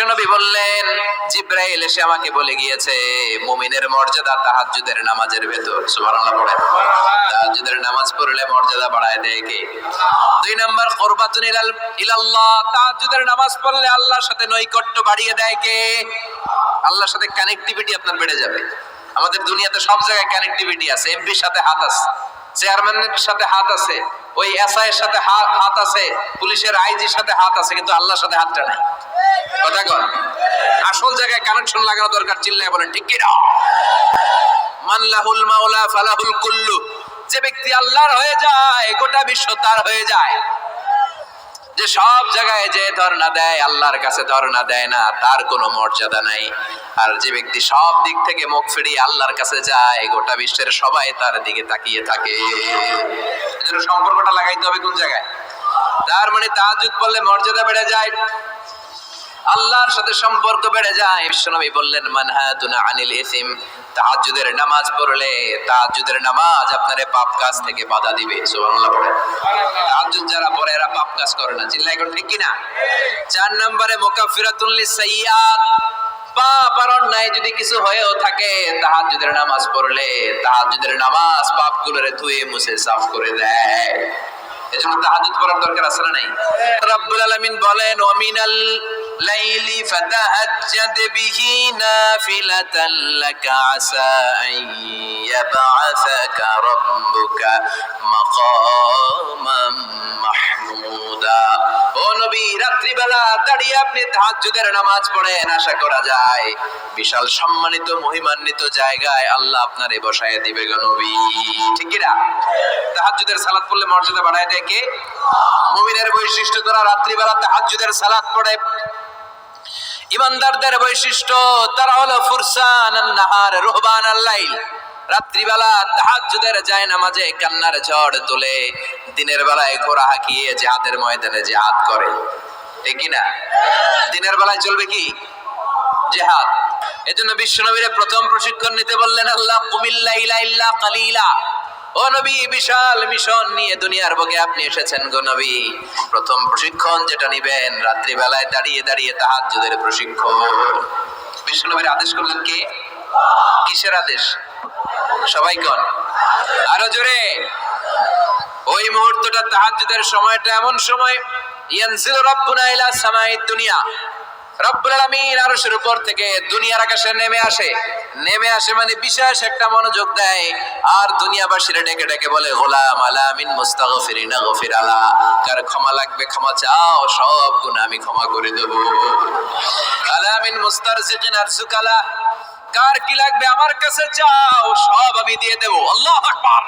বিশ্বনবী বললেন, জিব্রাইল এসে আমাকে বলে গিয়েছে, মুমিনের মর্যাদা তাহাজ্জুদের নামাজের ভেতর। সুবহানাল্লাহ পড়ে। তাহাজ্জুদের নামাজ পড়লে মর্যাদা বাড়ায় দেয় কে? দুই নাম্বার, কুরবাতুন ইলাল, ইলাল্লাহ। তাহাজ্জুদের নামাজ পড়লে আল্লাহর সাথে নৈকট্য বাড়িয়ে দেয় কে? আল্লাহর সাথে কানেক্টিভিটি আপনার বেড়ে যাবে। আমাদের দুনিয়াতে সব জায়গায় কানেক্টিভিটি আছে এমপির সাথে হাত আছে। চেয়ারম্যানের সাথে হাত আছে, ওই এসআই এর সাথে হাত আছে, পুলিশের আইজির সাথে হাত আছে, কিন্তু আল্লাহর সাথে হাতটা নাই। কথা কন। আসল জায়গায় কানেকশন লাগানো দরকার, চিল্লায় বলেন, ঠিক কিনা? মানলাহুল মাওলা ফালাহুল কুল্লু। যে ব্যক্তি আল্লাহর হয়ে যায়, গোটা বিশ্ব তার হয়ে যায়। যে সব জায়গায় যে ধর্ণা দেয়, আল্লাহর কাছে ধর্ণা দেয় না, তার কোনো মর্যাদা নাই। আর যে ব্যক্তি সব দিক থেকে মুখ ফিরিয়ে আল্লাহর কাছে যায়, গোটা বিশ্বের সবাই তার দিকে তাকিয়ে থাকে। সম্পর্কটা লাগাইতে হবে কোন জায়গায়? তার মানে তাহাজ্জুদ পড়লে মর্যাদা বেড়ে যায়, আল্লাহর সাথে সম্পর্ক বেড়ে যায়। বিশ্বনবী বললেন মানহাতুনা আনিল ইসিম। তাহাজ্জুদের নামাজ পড়লে তাহাজ্জুদের নামাজ আপনারে পাপ কাজ থেকে বাধা দিবে। সুবহানাল্লাহ পড়ে তাহাজ্জুদ যারা চিল্লাই এখন ঠিক কিনা? পাপ যদি কিছু হয়েও থাকে, তাহাজ্জুদের নামাজ পড়লে তাহাজ্জুদের নামাজ সাফ করে দেয়। এজন্য পড়ার দরকার আছে বলেন ওয়া মিনাল লাইলি ফাতাহাজ্জাদ রাত্রিবেলা দাঁড়িয়ে আপনি তাহাজ্জুদের নামাজ পড়েন, আশা করা যায়। বিশাল সম্মানিত, মহিমান্বিত জায়গায় আল্লাহ আপনারে বসায় দিবে গো নবী। ঠিক কি না? তাহাজ্জুদের সালাত পড়লে মর্যাদা বাড়ায় দেয় কে? মুমিনের বৈশিষ্ট্য তারা রাত্রিবেলা তাহাজ্জুদের সালাত পড়ে। ইমানদারদের বৈশিষ্ট্য, তারা হলো ফুরসান নাহার, রোহবান আল্লাইল রাত্রিবেলা তাহাজ্জুদের যায় নামাজে, কান্নার ঝড় তোলে। দিনের বেলায় ঘোড়া হাঁকিয়ে জিহাদের ময়দানে জিহাদ করে। ঠিক দিনের বেলায় চলবে কি? জেহাদ। এজন্য বিশ্বনবীরে প্রথম প্রশিক্ষণ নিতে বললেন আল্লাহ কুমিল্লা ইলা ইল্লা কালিলা। ও নবী, বিশাল মিশন নিয়ে দুনিয়ার বুকে আপনি এসেছেন গো নবী। প্রথম প্রশিক্ষণ যেটা নিবেন, রাত্রিবেলায় দাঁড়িয়ে দাঁড়িয়ে তাহাজ্জুদের প্রশিক্ষণ। বিশ্বনবীর আদেশ করলেন কে? কিসের আদেশ? সবাই কন। আরও জোরে। ওই মুহূর্তটা তাহাজ্জুদের সময়টা এমন সময়, ইয়ানজিল রাব্বুনা ইলা সামাইদ দুনিয়া। রব্বুল আলামিন আরশের উপর থেকে দুনিয়ার আকাশে নেমে আসে। নেমে আসে মানে বিশেষ একটা মনোযোগ দেয়। আর দুনিয়াবাসীর ডেকে ডেকে বলে, গোলাম আলামিন মুস্তাগফিরিনা গফির আলা। কার ক্ষমা লাগবে, ক্ষমা চাও, সব গুনাহ আমি ক্ষমা করে দেব। আলামিন মুস্তারজিকিন আরজুকালা কার কি লাগবে আমার কাছে চাও, সব আমি দিয়ে দেব। আল্লাহু আকবার।